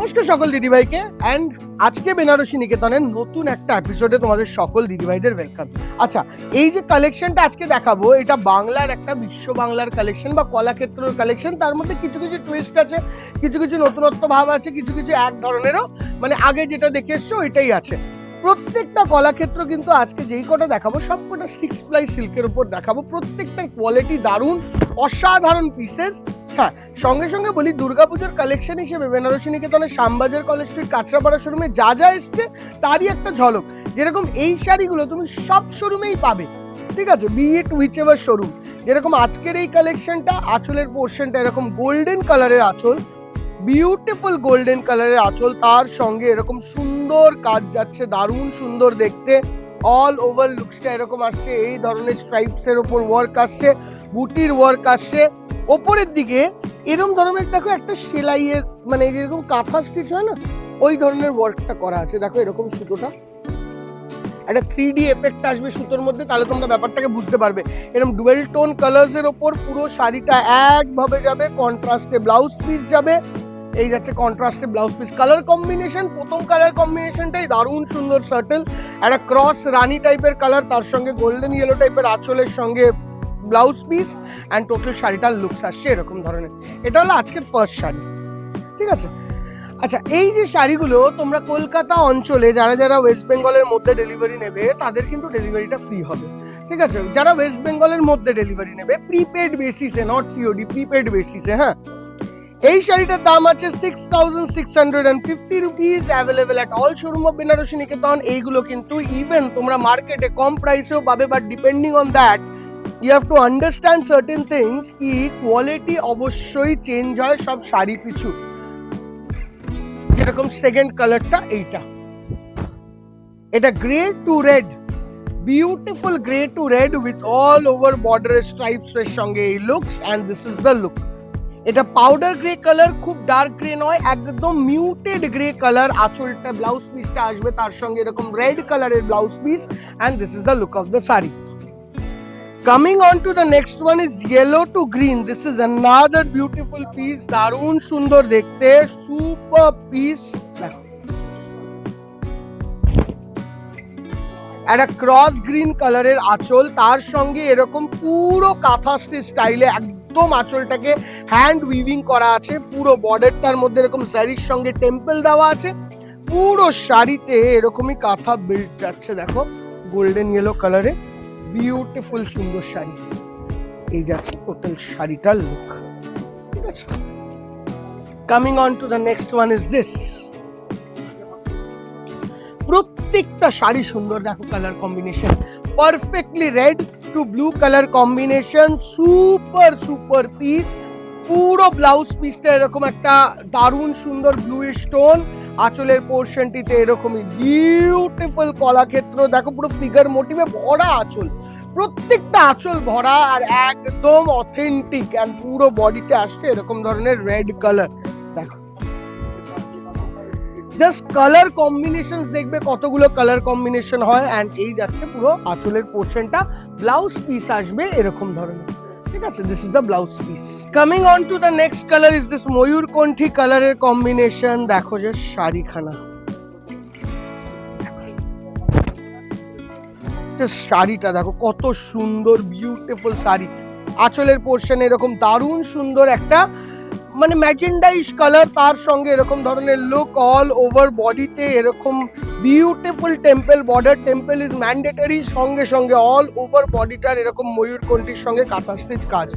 নমস্কার সকল দিদিভাইকে অ্যান্ড আজকে বেনারসি নিকেতনের নতুন একটা এপিসোডে তোমাদের সকল দিদিভাইদের ওয়েলকাম আচ্ছা এই যে কালেকশনটা আজকে দেখাবো, এটা বাংলার একটা বিশ্ব বাংলার কালেকশন বা কলাক্ষেত্রের কালেকশন তার মধ্যে কিছু কিছু টুইস্ট আছে, কিছু কিছু নতুনত্ব ভাব আছে, কিছু কিছু এক ধরনেরও মানে আগে যেটা দেখে এসছো, এটাই আছে। প্রত্যেকটা কলাক্ষেত্র কিন্তু আজকে যেই কটা দেখাবো, সব কটা সিক্স প্লাই সিল্কের উপর দেখাবো। প্রত্যেকটার কোয়ালিটি দারুণ, অসাধারণ পিসেস হ্যাঁ সঙ্গে সঙ্গে বলি, দুর্গাপুজোর কালেকশন হিসেবে বেনারসি নিকেতনের শ্যামবাজার কলেজ স্ট্রিট কাঁচরাপাড়া শোরুমে যা যা এসছে, তারই একটা ঝলক। যেরকম এই শাড়িগুলো তুমি সব শোরুমেই পাবে। ঠিক আছে? Be it whichever showroom যেরকম আজকের এই কালেকশনটা আঁচলের পোর্শনটা এরকম গোল্ডেন কালারের আঁচল বিউটিফুল গোল্ডেন কালারের আঁচল, তার সঙ্গে এরকম সুন্দর কাজ যাচ্ছে, দারুণ সুন্দর দেখতে। অল ওভার লুকসটা এরকম আসছে, এই ধরনের স্ট্রাইপসের ওপর ওয়ার্ক আসছে বুটির ওয়ার্ক আসছে। ওপরের দিকে এরকম ধরনের, দেখো একটা সেলাইয়ের মানে যেরকম কাঁথা স্টিচ হয় না, ওই ধরনের ওয়ার্কটা করা আছে। দেখো এরকম সুতোটা। একটা থ্রি ডি এফেক্ট আসবে সুতোর মধ্যে, তাহলে তোমরা ব্যাপারটাকে বুঝতে পারবে। এরকম ডুয়েল টোন কালার্স এর ওপর পুরো শাড়িটা একভাবে যাবে কন্ট্রাস্টে ব্লাউজ পিস যাবে। এই যাচ্ছে কন্ট্রাস্টে ব্লাউজ পিস কালার কম্বিনেশন প্রথম কালার কম্বিনেশনটাই দারুণ সুন্দর সার্টেল একটা ক্রস রানি টাইপের কালার তার সঙ্গে গোল্ডেন ইয়েলো টাইপের আঁচলের সঙ্গে ব্লাউজ পিস অ্যান্ড টোটাল শাড়িটার লুকস আসছে এরকম ধরনের। এটা হলো আজকের ফার্স্ট শাড়ি। ঠিক আছে? আচ্ছা এই যে শাড়িগুলো তোমরা কলকাতা অঞ্চলে যারা যারা ওয়েস্ট বেঙ্গলের মধ্যে ডেলিভারি নেবে, তাদের কিন্তু ডেলিভারিটা ফ্রি হবে। ঠিক আছে? যারা ওয়েস্ট বেঙ্গলের মধ্যে ডেলিভারি নেবে প্রিপেড বেসিসে নট সিওডি প্রিপেড বেসিসে হ্যাঁ? এই শাড়িটার দাম আছে six thousand six hundred and fifty rupees available at all showroom of Benarasi Niketan এইগুলো কিন্তু ইভেন তোমরা মার্কেটে কম প্রাইসেও পাবে but depending on that you have to understand certain things কি কোয়ালিটি অবশ্যই চেঞ্জ হয় সব শাড়ি পিছু। যেরকম সেকেন্ড কালারটা এইটা। এটা grey to red beautiful grey to red with all over border stripes এর সঙ্গে এই looks and this is the look এটা পাউডার গ্রে কালার খুব ডার্ক গ্রে নয়, একদম মিউটেড গ্রে কালার আঁচলটা ব্লাউজ পিসটা আসবে, তার সঙ্গে এরকম রেড কালারের blouse piece and this is the look of the sari Coming on to the next one is yellow to green. This is another beautiful piece. দারুণ সুন্দর দেখতে সুপার পিস একটা ক্রস গ্রিন কালারের আঁচল, তার সঙ্গে এরকম পুরো কাঁথা স্টাইলে একদম আঁচলটাকে হ্যান্ড উইভিং করা আছে, পুরো বর্ডারটার মধ্যে এরকম শাড়ির সঙ্গে টেম্পল দেওয়া আছে, পুরো শাড়িতে এরকমই কাঁথা বেল্ট যাচ্ছে, দেখো গোল্ডেন ইয়েলো কালারে বিউটিফুল সুন্দর শাড়ি। এই যাচ্ছে টোটাল শাড়িটার লুক ঠিক আছে? Coming on to the next one is this প্রত্যেকটা শাড়ি সুন্দর, দেখো colour combination perfectly red to blue colour combination super super piece পুরো ব্লাউজ পিসটা এরকম একটা দারুণ সুন্দর ব্লু স্টোন আঁচলের পোর্শনটিতে এরকমই বিউটিফুল কলাক্ষেত্র। দেখো পুরো ফিগার মোটিভে ভরা আঁচল। প্রত্যেকটা আঁচল ভরা আর একদম অথেন্টিক অ্যান্ড পুরো বডিতে আসছে এরকম ধরনের রেড কালার দেখো। জাস্ট কালার কম্বিনেশন দেখবে কতগুলো কালার কম্বিনেশন হয়। অ্যান্ড এই যাচ্ছে পুরো আঁচলের পোর্শনটা ব্লাউজ পিস আসবে এরকম ধরনের। ঠিক আছে? This is the blouse piece coming on to the next colour is this ময়ূরকণ্ঠী কালারের কম্বিনেশন দেখো যে শাড়িখানা। শাড়িটা দেখো, কত সুন্দর বিউটিফুল শাড়ি। আঁচলের পোর্শন এরকম দারুণ সুন্দর একটা মানে ম্যাজেন্ডাইশ কালার তার সঙ্গে এরকম ধরনের লুক অল ওভার বডিতে এরকম beautiful temple border temple is mandatory সঙ্গে সঙ্গে অল ওভার বডিটার এরকম ময়ূর ময়ূরকণ্ঠীর সঙ্গে কাঁথা স্টিচ কাজ।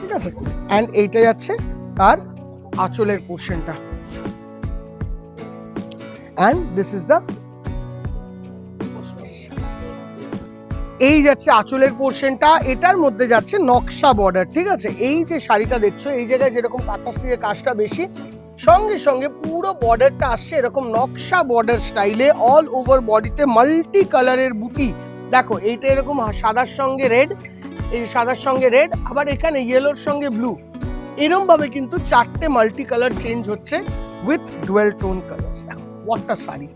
ঠিক আছে? অ্যান্ড এইটা যাচ্ছে তার আঁচলের পোর্শনটা অ্যান্ড দিস ইজ দ্য এই যাচ্ছে আঁচলের পোর্শনটা, এটার মধ্যে যাচ্ছে নকশা বর্ডার ঠিক আছে? এই যে শাড়িটা দেখছ, এই জায়গায় যেরকম কাঁথা স্টিচের কাজটা বেশি, সঙ্গে সঙ্গে পুরো বর্ডারটা আসছে এরকম নকশা বর্ডার স্টাইলে অল ওভার বডিতে মাল্টি কালারের বুটি। দেখো, এইটা এরকম সাদার সঙ্গে রেড এই সাদার সঙ্গে রেড আবার এখানে ইয়েলোর সঙ্গে ব্লু এরম ভাবে কিন্তু চারটে মাল্টি কালার চেঞ্জ হচ্ছে উইথ ডুয়েল টোন কালার দেখো ওয়াটটা শাড়ি।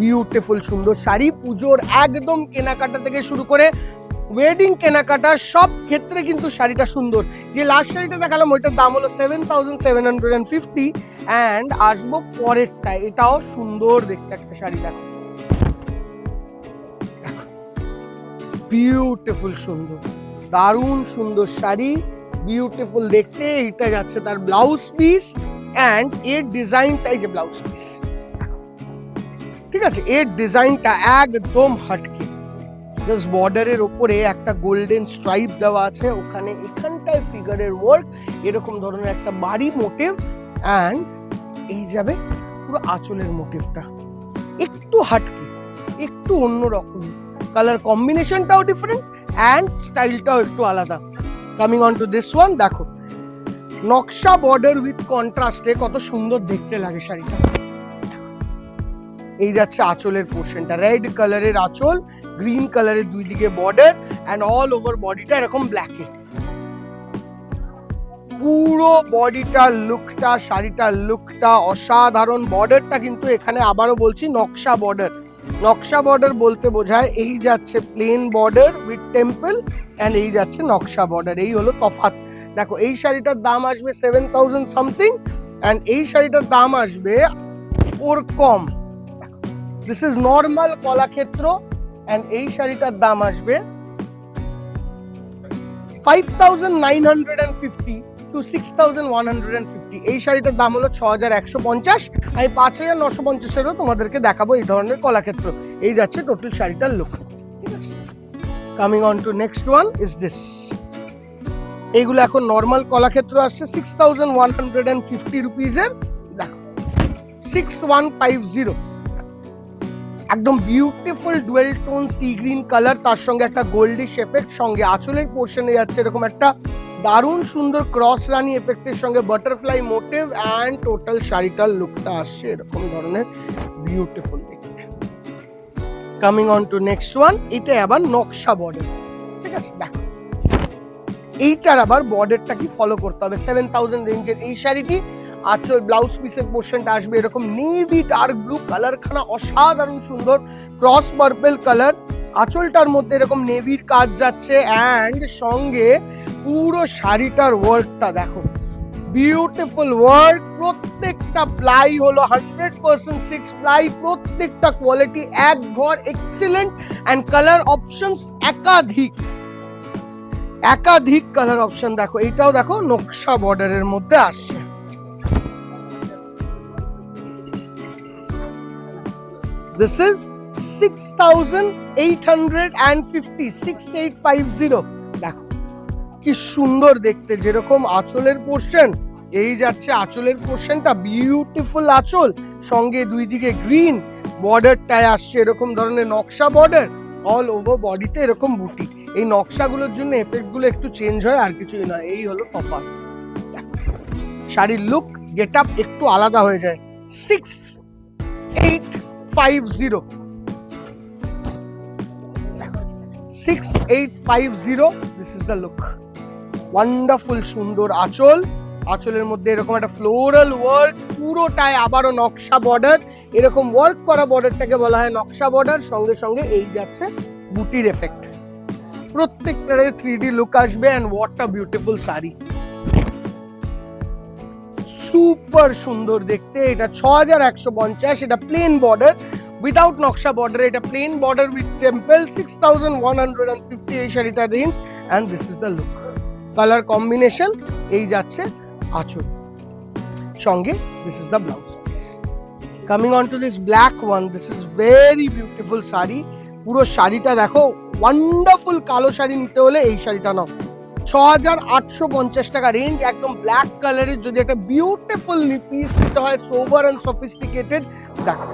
বিউটিফুল সুন্দর শাড়ি। পুজোর একদম কেনাকাটা থেকে শুরু করে ওয়েডিং কেনাকাটা, সব ক্ষেত্রে কিন্তু শাড়িটা সুন্দর। যে লাস্ট শাড়িটা দেখালাম, ওইটার দাম হলো seven thousand seven hundred and fifty and আসব পরেরটা এটাও সুন্দর দেখতে একটা শাড়ি, দেখো। বিউটিফুল সুন্দর। দারুণ সুন্দর শাড়ি বিউটিফুল দেখতে। এটা যাচ্ছে তার ব্লাউজ পিস অ্যান্ড এর ডিজাইনটাই যে ব্লাউজ পিস ঠিক আছে? এর ডিজাইনটা একদম হাটকে। জাস্ট বর্ডারের ওপরে একটা গোল্ডেন স্ট্রাইপ দেওয়া আছে। ওখানে এখানটায় ফিগারের ওয়ার্ক এরকম ধরনের একটা বাড়ি মোটিভ অ্যান্ড এই যাবে পুরো আঁচলের মোটিভটা একটু হাটকে, একটু অন্যরকম। কালার কম্বিনেশনটাও ডিফারেন্ট অ্যান্ড স্টাইলটাও একটু আলাদা। Coming on to this one দেখো। নকশা বর্ডার উইথ কন্ট্রাস্টে কত সুন্দর দেখতে লাগে শাড়িটা। এই যাচ্ছে আঁচলের পোর্শনটা রেড কালারের আঁচল গ্রিন কালারের দুই দিকে বর্ডার অ্যান্ড অল ওভার বডিটা এরকম ব্ল্যাকে পুরো বডিটার লুকটা শাড়িটার লুকটা অসাধারণ বর্ডারটা কিন্তু এখানে আবারও বলছি নকশা বর্ডার নকশা বর্ডার বলতে বোঝায় এই যাচ্ছে plain border with temple and এই যাচ্ছে নকশা বর্ডার এই হলো তফাৎ। দেখো, এই শাড়িটার দাম আসবে সেভেন থাউজেন্ড সামথিং অ্যান্ড এই শাড়িটার দাম আসবে ওর কম this is normal Kalakshetra and এই শাড়িটার দাম আসবে five thousand nine hundred and fifty to six thousand one hundred fifty এই শাড়িটার দাম হলো ছ হাজার একশো পঞ্চাশ। আমি পাঁচ হাজার নশো পঞ্চাশেরও তোমাদেরকে দেখাবো এই ধরনের কলাক্ষেত্র এই যাচ্ছে টোটাল শাড়িটার লুক ঠিক coming on to next one is this এইগুলো এখন নর্মাল কলাক্ষেত্র আসছে six thousand one hundred and fifty রুপিজের দেখো। সিক্স ওয়ান ফাইভ জিরো একদম beautiful dual tone sea green colour তার সঙ্গে একটা গোল্ডিশ এফেক্ট সঙ্গে আঁচলের পোর্শনে যাচ্ছে এরকম একটা দারুণ সুন্দর ক্রস রানি এফেক্টের সঙ্গে বাটারফ্লাই মোটিভ অ্যান্ড টোটাল শাড়িটার লুকটা আসছে এরকম ধরনের বিউটিফুল দেখতে। Coming on to next one এটা আবার নকশা বর্ডার ঠিক আছে, দেখো। এইটার আবার বর্ডারটা কি ফলো করতে হবে? সেভেন থাউজেন্ড রেঞ্জের এই শাড়িটি আঁচল ব্লাউজ পিসের পোর্শনটা আসবে এরকম নেভি ডার্ক ব্লু কালার খানা, অসাধারণ সুন্দর ক্রস পার্পেল কালার আঁচলটার মধ্যে এরকম নেভির কাজ যাচ্ছে অ্যান্ড সঙ্গে পুরো শাড়িটার ওয়ার্কটা দেখো। বিউটিফুল ওয়ার্ক প্রত্যেকটা প্লাই হলো হান্ড্রেড পার্সেন্ট সিক্স প্লাই প্রত্যেকটা কোয়ালিটি এক ঘর এক্সিলেন্ট অ্যান্ড কালার অপশনস একাধিক। একাধিক কালার অপশন দেখো, এইটাও দেখো নকশা বর্ডারের মধ্যে আসছে। This is 6,850, 6850 দেখো কি সুন্দর দেখতে যেরকম আঁচলের পোর্শন এই যাচ্ছে আঁচলের পোর্শনটা বিউটিফুল আঁচল সঙ্গে দুই দিকে গ্রিন বর্ডারটায় আসছে এরকম ধরনের নকশা বর্ডার অল ওভার বডিতে এরকম বুটি। এই নকশাগুলোর জন্য এফেক্টগুলো একটু চেঞ্জ হয় আর কিছুই নয়। এই হলো তফাৎ শাড়ির লুক গেট আপ একটু আলাদা হয়ে যায়। Six eight five zero six eight five zero this is the look wonderful সুন্দর আঁচল। আঁচলের মধ্যে এরকম একটা ফ্লোরাল ওয়ার্ক পুরোটায় আবারও নকশা বর্ডার এরকম ওয়ার্ক করা বর্ডারটাকে বলা হয় নকশা বর্ডার সঙ্গে সঙ্গে এই যাচ্ছে বুটির এফেক্ট প্রত্যেকটার থ্রি ডি লুক আসবে and what a beautiful sari. Super সুন্দর দেখতে। এটা ছ হাজার একশো পঞ্চাশ, এটা প্লেন বর্ডার উইদাউট নকশা বর্ডার এটা plain border with temple six thousand one hundred and fifty এই শাড়িটার range and this is the look colour combination এই যাচ্ছে আঁচল। সঙ্গে this is the blouse coming on to this black one this is very beautiful sari. পুরো শাড়িটা দেখো wonderful কালো শাড়ি নিতে হলে এই শাড়িটা নাও। ছ টাকা রেঞ্জ একদম ব্ল্যাক কালারের যদি একটা বিউটিফুল পিস নিতে হয় সোভার অ্যান্ড সফিস্টিকেটেড দেখো।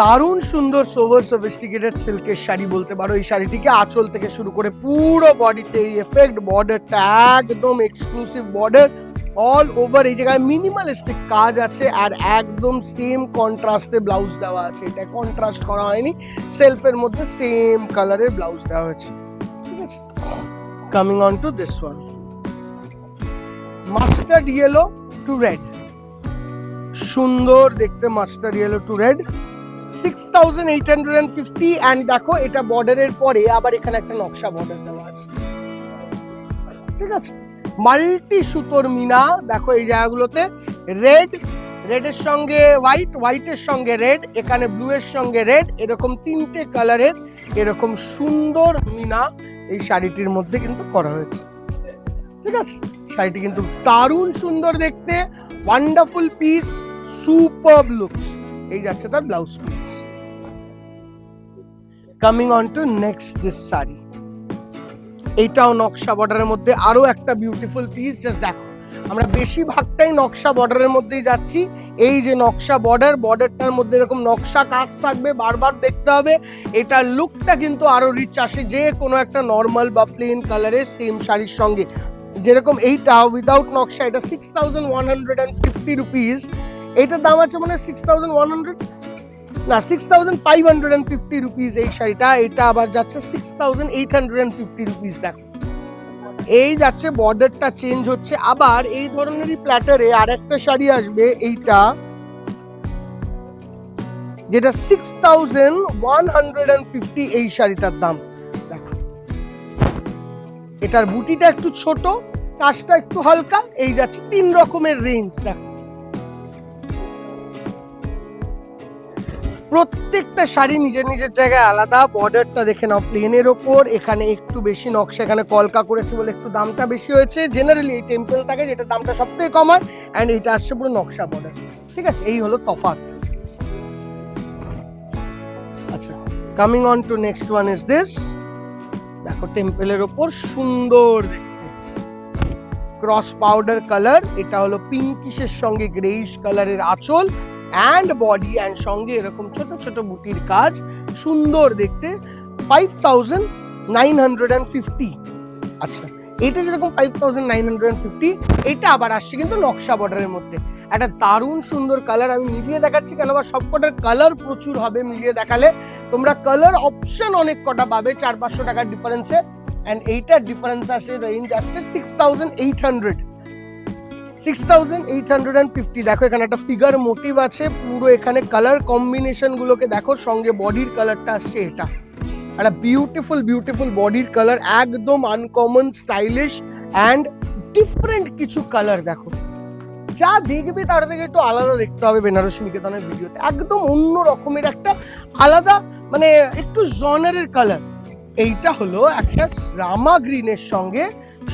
দারুণ সুন্দর সোভার সফিস্টিকেটেড সিল্কের শাড়ি বলতে পারো। এই শাড়িটিকে আঁচল থেকে শুরু করে পুরো বডিতে এই এফেক্ট বর্ডারটা একদম এক্সক্লুসিভ বর্ডার অল ওভার এই জায়গায় মিনিমালিস্টিক কাজ আছে আর একদম সেম কন্ট্রাস্টে ব্লাউজ দেওয়া আছে। এটা কন্ট্রাস্ট করা হয়নি সেলফের মধ্যে সেম কালারের ব্লাউজ দেওয়া হয়েছে। ঠিক আছে? Coming on to this one mustard yellow to red সুন্দর দেখতে mustard yellow to red six thousand eight hundred and fifty and দেখো, এটা বর্ডারের পরে আবার এখানে একটা নকশা বর্ডার দেওয়া আছে। ঠিক আছে? মাল্টি সুতোর মিনা, দেখো এই জায়গাগুলোতে। রেড রেডের সঙ্গে হোয়াইট হোয়াইটের সঙ্গে রেড এখানে ব্লু এর সঙ্গে রেড এরকম তিনটে কালারের এরকম সুন্দর মিনা এই শাড়িটির মধ্যে কিন্তু করা হয়েছে। ঠিক আছে? শাড়িটি কিন্তু দারুণ সুন্দর দেখতে ওয়ান্ডারফুল পিস সুপার লুকস এই যাচ্ছে তার blouse piece coming on to next this sari. এইটাও নকশা বর্ডারের মধ্যে আরও একটা বিউটিফুল পিস জাস্ট দেখো। আমরা বেশিরভাগটাই নকশা বর্ডারের মধ্যেই যাচ্ছি। এই যে নকশা বর্ডার, বর্ডারটার মধ্যে এরকম নকশা কাজ থাকবে, বারবার দেখতে হবে। এটার লুকটা কিন্তু আরও রিচ আসে যে কোনো একটা নর্মাল বা প্লেন কালারের সেম শাড়ির সঙ্গে। যেরকম এইটা উইদাউট নকশা, এটা six thousand one hundred and fifty rupees এইটার দাম আছে মানে সিক্স থাউজেন্ড ওয়ান হান্ড্রেড না six thousand five hundred and fifty rupees এই শাড়িটা। এটা আবার যাচ্ছে six thousand eight hundred and fifty rupees দেখো। এই যাচ্ছে বর্ডারটা চেঞ্জ হচ্ছে। আবার এই ধরনেরই প্ল্যাটারে আর একটা শাড়ি আসবে, এইটা। যেটা six thousand one hundred and fifty এই শাড়িটার দাম। দেখো। এটার বুটিটা একটু ছোট কাজটা একটু হালকা, এই যাচ্ছে তিন রকমের রেঞ্জ দেখো। প্রত্যেকটা শাড়ি নিজের নিজের জায়গায় আলাদা বর্ডারটা দেখে নাও প্লেনের ওপর। এখানে একটু বেশি নকশা, এখানে কলকা করেছে বলে একটু দামটা বেশি হয়েছে। জেনারেলি এই টেম্পল থাকে যেটা দামটা সব থেকে কম হয় অ্যান্ড এটা আসছে পুরো নকশা বর্ডার ঠিক আছে, এই হলো তফাৎ। আচ্ছা coming on to next one is this দেখো টেম্পলের ওপর সুন্দর ক্রস পাউডার কালার এটা হলো পিঙ্কিশের সঙ্গে গ্রেইশ কালারের আঁচল। অ্যান্ড বডি অ্যান্ড সঙ্গে এরকম ছোট ছোট বুটির কাজ, সুন্দর দেখতে five thousand nine hundred and fifty আচ্ছা এটা যেরকম five thousand nine hundred and fifty এটা আবার আসছে কিন্তু নকশা বর্ডারের মধ্যে। একটা দারুণ সুন্দর কালার আমি মিলিয়ে দেখাচ্ছি কেন বা সবকটার কালার প্রচুর হবে মিলিয়ে দেখালে। তোমরা কালার অপশন অনেক কটা পাবে, চার পাঁচশো টাকার ডিফারেন্সে অ্যান্ড এইটার ডিফারেন্স আসে রেঞ্জ আসছে six thousand eight hundred six thousand eight hundred and fifty. দেখো, এখানে একটা ফিগার মোটিভ আছে। পুরো এখানে কালার কম্বিনেশন গুলোকে দেখো, সঙ্গে বডির কালারটা আসছে এটা। একটা বিউটিফুল বিউটিফুল বডির কালার একদম আনকমন স্টাইলিশ অ্যান্ড ডিফারেন্ট কিছু কালার দেখো। যা দেখবে তার থেকে একটু আলাদা দেখতে হবে বেনারসি নিকেতনের ভিডিওতে একদম অন্য রকমের একটা আলাদা মানে একটু জনারের কালার এইটা হলো একটা রামা গ্রিনের সঙ্গে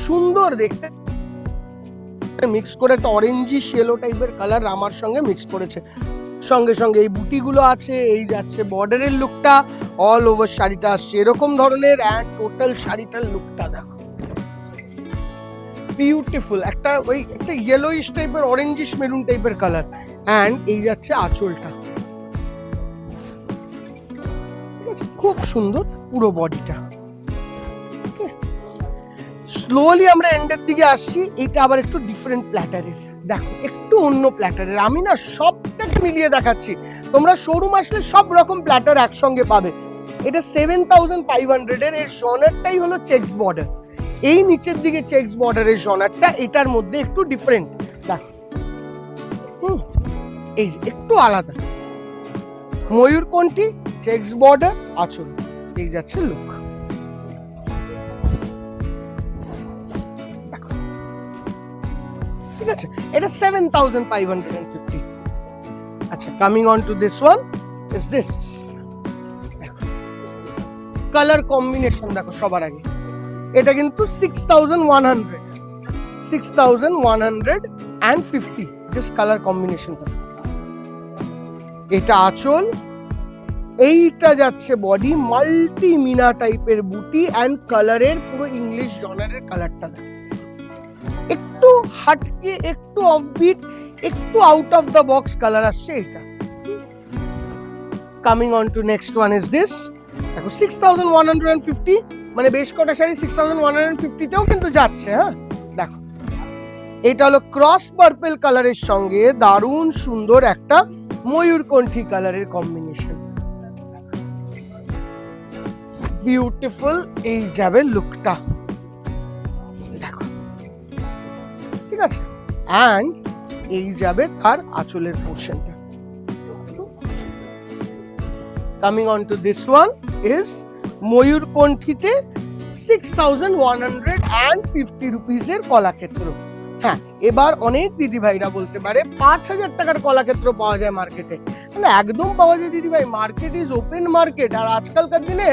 সুন্দর দেখতে। মিক্স করে একটা অরেঞ্জি শেলো টাইপের কালার রামার সঙ্গে মিক্স করেছে। সঙ্গে সঙ্গে এই বুটিগুলো আছে, এই যাচ্ছে বর্ডারের লুকটা অল ওভার শাড়িটা আসছে। এরকম ধরনের অ্যান্ড টোটাল শাড়িটার লুকটা দেখো। বিউটিফুল একটা ওই, একটা ইয়েলোইশ টাইপের অরেঞ্জিশ মেরুন টাইপের কালার অ্যান্ড এই যাচ্ছে আঁচলটা। খুব সুন্দর পুরো বডিটা স্লোলি আমরা এন্ডের দিকে আসছি, এটা আবার একটু ডিফারেন্ট প্ল্যাটারের দেখো, একটু অন্য প্ল্যাটারের আমি না সবটাকে মিলিয়ে দেখাচ্ছি। তোমরা শোরুম আসলে সব রকম প্ল্যাটার একসঙ্গে পাবে। এটা সেভেন থাউজেন্ড ফাইভ হান্ড্রেডের এর জনারটাই হলো চেক্স বর্ডার এই নিচের দিকে চেক্স বর্ডারের জনারটা, এটার মধ্যে একটু ডিফারেন্ট দেখো। হুম, এই একটু আলাদা। ময়ূর কোনটি? চেক্স বর্ডার আচল। এই যাচ্ছে লুক আছে। এটা seven thousand five hundred and fifty আচ্ছা coming on to this one is this colour combination দেখো সবার আগে। এটা কিন্তু six thousand one hundred six thousand one hundred and fifty just colour কম্বিনেশনটা এটা আঁচল। এইটা যাচ্ছে বডি মাল্টি মিনা টাইপের বুটি অ্যান্ড কালারের পুরো ইংলিশ জনারের কালারটা দেখো। একটু হাটকে, একটু অফবিট একটু out of the box colour আসছে এটা। Coming on to next one is this দেখো six thousand one hundred and fifty মানে বেশ কটা sari six thousand one hundred ফিফটিতেও কিন্তু যাচ্ছে হ্যাঁ? দেখো, এটা হলো ক্রস পার্পেল কালারের সঙ্গে দারুণ সুন্দর একটা ময়ূরকণ্ঠী কালারের কম্বিনেশন বিউটিফুল এই যাবে লুকটা ঠিক আছে? অ্যান্ড এই যাবে তার আঁচলের পোর্শনটা coming on to this one is ময়ূরকণ্ঠীতে six thousand one hundred and fifty রুপিসের Kalakshetra. হ্যাঁ এবার অনেক দিদিভাইরা বলতে পারে পাঁচ হাজার টাকার কলাক্ষেত্র পাওয়া যায় মার্কেটে মানে একদম পাওয়া যায় দিদি ভাই মার্কেট ইজ ওপেন মার্কেট আর আজকালকার দিনে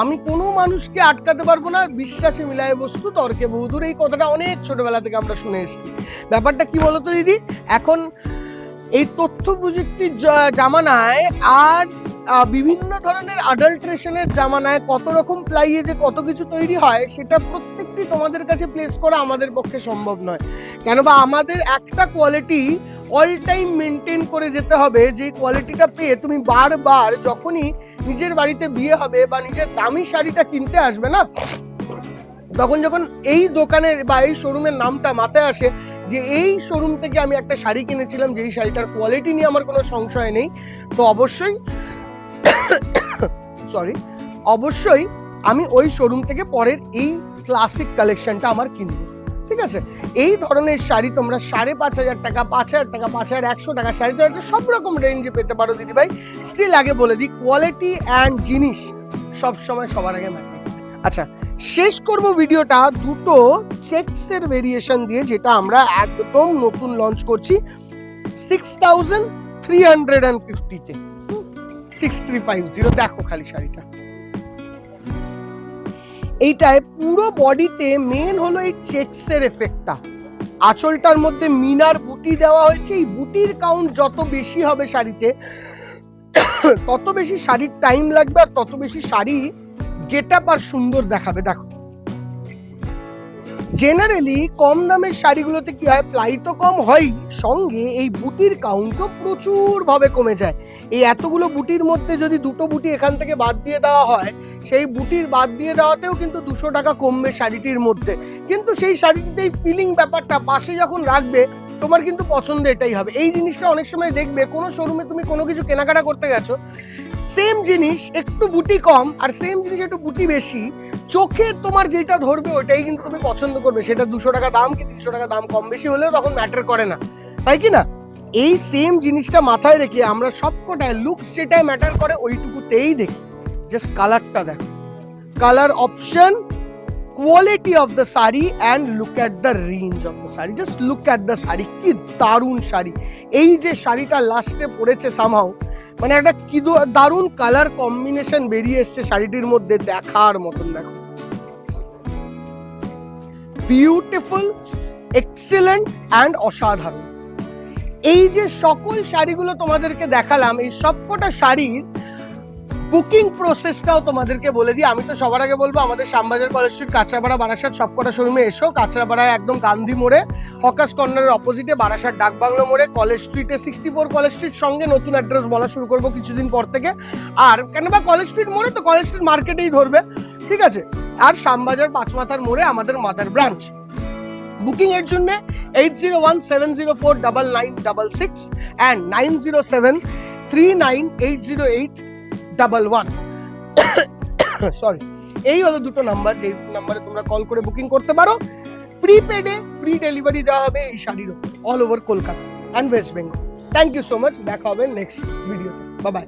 আমি কোনো মানুষকে আটকাতে পারব না, বিশ্বাসে মিলায় বস্তু, তর্কে বহুদূর। এই কথাটা অনেক ছোটবেলা থেকে আমরা শুনে এসেছি। ব্যাপারটা কি বলতো দিদি? এখন এই তথ্য প্রযুক্তির জামানায় আর বিভিন্ন ধরনের আডাল্ট্রেশনের জামানায় কত রকম প্লাইয়ে যে কত কিছু তৈরি হয়, সেটা প্রত্যেকটি তোমাদের কাছে প্লেস করা আমাদের পক্ষে সম্ভব নয়। কেন বা আমাদের একটা কোয়ালিটি অল টাইম মেনটেন করে যেতে হবে, যে কোয়ালিটিটা পেয়ে তুমি বারবার যখনই নিজের বাড়িতে বিয়ে হবে বা নিজের দামি শাড়িটা কিনতে আসবে না, তখন যখন এই দোকানের বা এই শোরুমের নামটা মাথায় আসে যে এই শোরুম থেকে আমি একটা শাড়ি কিনেছিলাম যে এই শাড়িটার কোয়ালিটি নিয়ে আমার কোনো সংশয় নেই, তো অবশ্যই সরি অবশ্যই আমি ওই শোরুম থেকে পরের এই ক্লাসিক কালেকশনটা আমার কিনবো। ঠিক আছে? এই ধরনের শাড়ি তোমরা সাড়ে পাঁচ হাজার টাকা, পাঁচ হাজার টাকা, পাঁচ হাজার একশো টাকা সাড়ে চার হাজার সব রকম রেঞ্জে পেতে পারো দিদিভাই। স্টিল আগে বলে দিই কোয়ালিটি অ্যান্ড জিনিস সব সময় সবার আগে ম্যাটার আচ্ছা শেষ করব ভিডিওটা দুটো চেকসের ভেরিয়েশন দিয়ে, যেটা আমরা একদম নতুন লঞ্চ করছি। Six thousand three hundred and ফিফটিতে six three five zero দেখো খালি শাড়িটা। এইটায় পুরো বডিতে মেন হলো এই চেক্সের এফেক্টটা আঁচলটার মধ্যে মিনার বুটি দেওয়া হয়েছে। এই বুটির কাউন্ট যত বেশি হবে শাড়িতে, তত বেশি শাড়ির টাইম লাগবে আর তত বেশি শাড়ি গেট আপ আর সুন্দর দেখাবে। দেখো জেনারেলি কম দামের শাড়িগুলোতে কি হয়? প্লাই তো কম হয় সঙ্গে এই বুটির কাউন্টও প্রচুর ভাবে কমে যায়। এই এতগুলো বুটির মধ্যে যদি দুটো বুটি এখান থেকে বাদ দিয়ে দেওয়া হয়, সেই বুটির বাদ দিয়ে দেওয়াতেও কিন্তু দুশো টাকা কমবে শাড়িটির মধ্যে। কিন্তু সেই শাড়িটিতে এই ফিলিং ব্যাপারটা, পাশে যখন রাখবে, তোমার কিন্তু পছন্দ এটাই হবে। এই জিনিসটা অনেক সময় দেখবে, কোনো শোরুমে তুমি কোনো কিছু কেনাকাটা করতে গেছো সেম জিনিস, একটু বুটি কম, আর সেম জিনিস একটু বুটি বেশি, চোখে তোমার যেটা ধরবে ওটাই কিন্তু তুমি পছন্দ করবে, সেটা দুশো টাকা দাম কি তিনশো টাকা দাম? কম বেশি হলেও তখন ম্যাটার করে না। তাই কি না? এই সেম জিনিসটা মাথায় রেখে আমরা সবকটায় লুকস যেটাই ম্যাটার করে, ওইটুকুতেই দেখি। জাস্ট কালারটা দেখো। Colour option quality of the sari and look at the range of the sari. Just look at the sari, কি দারুণ শাড়ি। এই যে শাড়িটা লাস্টে পড়েছে সামহাও মানে একটা কি দারুণ কালার কম্বিনেশন বেরিয়ে এসছে শাড়িটির মধ্যে দেখার মতন দেখো। বিউটিফুল এক্সিলেন্ট অ্যান্ড অসাধারণ। এই যে সকল শাড়িগুলো তোমাদেরকে দেখালাম, এই সবকটা শাড়ির বুকিং প্রসেসটাও তোমাদেরকে বলে দিই। আমি তো সবার আগে বলব, আমাদের শ্যামবাজার কলেজ স্ট্রিট কাঁচরাপাড়া, বারাসাত, সবকটা শোরুমে এসো। কাঁচরাপাড়ায় একদম গান্ধী মোড়ে, হকাস কর্নারের অপোজিটে বারাসাত, ডাকবাংলো মোড়ে কলেজ স্ট্রিটে সিক্সটি ফোর কলেজ স্ট্রিট সঙ্গে নতুন অ্যাড্রেস বলা শুরু করব কিছুদিন পর থেকে। আর কেন বা কলেজ স্ট্রিট মোড়ে তো কলেজ স্ট্রিট মার্কেটেই ধরবে। ঠিক আছে? আর শ্যামবাজার পাঁচমাথার মোড়ে আমাদের মাদার ব্রাঞ্চ বুকিং এর জন্য eight zero one seven zero four double nine double six and nine zero seven three nine eight zero eight double one sorry এই হলো দুটো নাম্বার যে নাম্বারে তোমরা কল করে বুকিং করতে পারো। প্রিপেডে ফ্রি ডেলিভারি দেওয়া হবে এই শাড়ির all over Kolkata and West Bengal thank you so much দেখা হবে নেক্সট ভিডিওতে বাই